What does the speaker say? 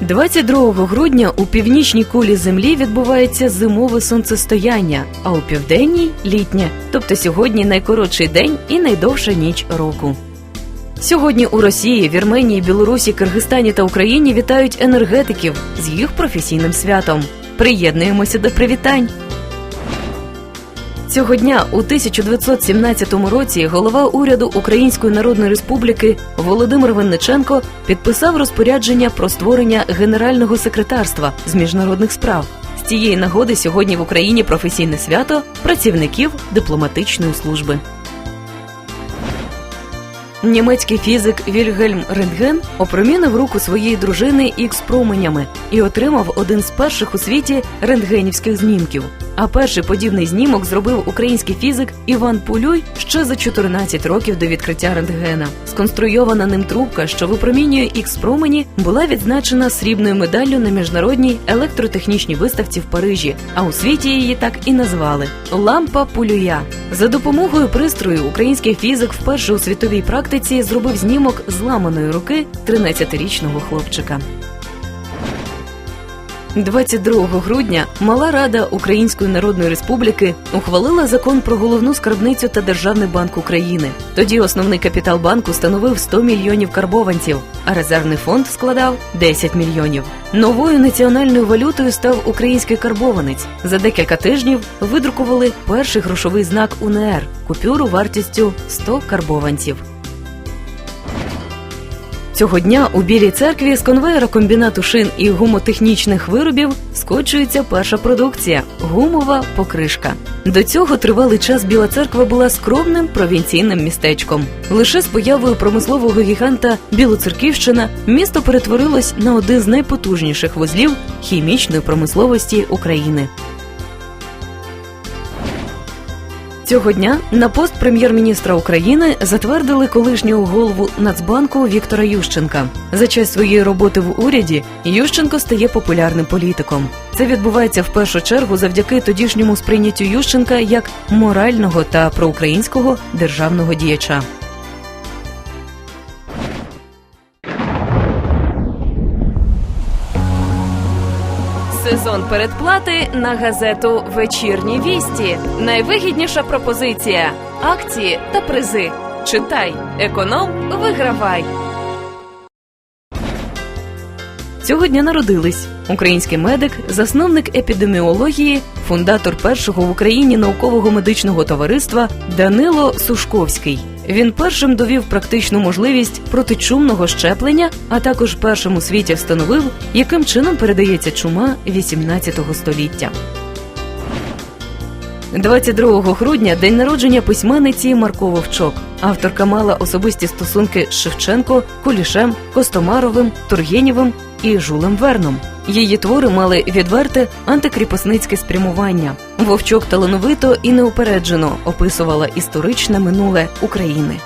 22 грудня у північній кулі землі відбувається зимове сонцестояння, а у південній літнє. Тобто сьогодні найкоротший день і найдовша ніч року. Сьогодні у Росії, Вірменії, Білорусі, Киргизстані та Україні вітають енергетиків з їх професійним святом. Приєднуємося до привітань. Цього дня у 1917 році голова уряду Української Народної Республіки Володимир Винниченко підписав розпорядження про створення генерального секретарства з міжнародних справ. З цієї нагоди сьогодні в Україні професійне свято працівників дипломатичної служби. Німецький фізик Вільгельм Рентген опромінив руку своєї дружини ікс променями і отримав один з перших у світі рентгенівських знімків. А перший подібний знімок зробив український фізик Іван Пулюй ще за 14 років до відкриття рентгена. Сконструйована ним трубка, що випромінює ікс промені, була відзначена срібною медаллю на міжнародній електротехнічній виставці в Парижі. А у світі її так і назвали лампа Пулюя. За допомогою пристрою український фізик вперше у світовій практиці зробив знімок зламаної руки 13-річного хлопчика. 22 грудня Мала Рада Української Народної Республіки ухвалила закон про головну скарбницю та Державний банк України. Тоді основний капітал банку становив 100 мільйонів карбованців, а резервний фонд складав 10 мільйонів. Новою національною валютою став український карбованець. За декілька тижнів видрукували перший грошовий знак УНР купюру вартістю 100 карбованців. Цього дня у Білій церкві з конвейера комбінату шин і гумотехнічних виробів скочується перша продукція гумова покришка. До цього тривалий час Біла церква була скромним провінційним містечком. Лише з появою промислового гіганта Білоцерківщина місто перетворилось на один з найпотужніших вузлів хімічної промисловості України. Цього дня на пост прем'єр-міністра України затвердили колишнього голову Нацбанку Віктора Ющенка. За час своєї роботи в уряді Ющенко стає популярним політиком. Це відбувається в першу чергу завдяки тодішньому сприйняттю Ющенка як морального та проукраїнського державного діяча. Сезон передплати на газету Вечірні вісті. Найвигідніша пропозиція: акції та призи. Читай, економ, вигравай. Цього дня народились український медик, засновник епідеміології, фундатор першого в Україні наукового медичного товариства Данило Сушковський. Він першим довів практичну можливість протичумного щеплення, а також першим у світі встановив, яким чином передається чума 18 століття. 22 грудня день народження письменниці Марко Вовчок. Авторка мала особисті стосунки з Шевченко, Кулішем, Костомаровим, Тургенєвим і Жулем Верном. Її твори мали відверте антикріпосницьке спрямування. Вовчок талановито і неупереджено описувала історичне минуле України.